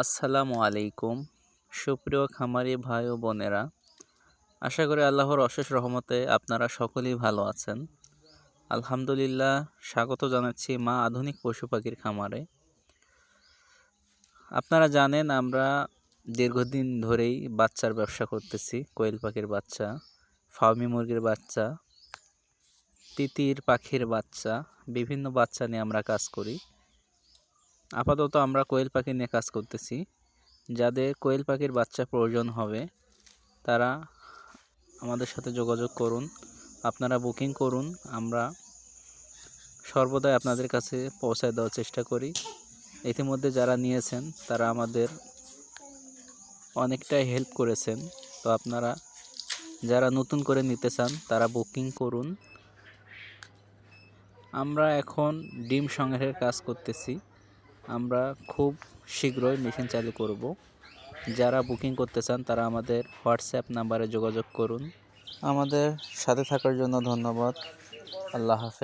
আসসালামু আলাইকুম। সুপ্রিয় খামারি ভাই ও বোনেরা, আশা করি আল্লাহর অশেষ রহমতে আপনারা সকলেই ভালো আছেন। আলহামদুলিল্লাহ, স্বাগত জানাচ্ছি মা আধুনিক পশু পাখির খামারে। আপনারা জানেন আমরা দীর্ঘদিন ধরেই বাচ্চার ব্যবসা করতেছি, কোয়েল পাখির বাচ্চা ফার্মি মুরগির বাচ্চা, তিতির পাখির বাচ্চা, বিভিন্ন বাচ্চা নিয়ে আমরা কাজ করি। আপাতত আমরা কোয়েল পাখি নিয়ে কাজ করতেছি। যাদের কোয়েল পাখির বাচ্চা প্রয়োজন হবে, তারা আমাদের সাথে যোগাযোগ করুন, আপনারা বুকিং করুন, আমরা সর্বদাই আপনাদের কাছে পৌঁছায় দেওয়ার চেষ্টা করি। ইতিমধ্যে যারা নিয়েছেন, তারা আমাদের অনেকটাই হেল্প করেছেন। তো আপনারা যারা নতুন করে নিতে চান, তারা বুকিং করুন। আমরা এখন ডিম সংগ্রহের কাজ করতেছি। আমরা খুব শীঘ্রই মেশিন চালু করব। যারা বুকিং করতে চান, তারা আমাদের হোয়াটসঅ্যাপ নাম্বারে যোগাযোগ করুন। আমাদের সাথে থাকার জন্য ধন্যবাদ। আল্লাহ হাফেজ।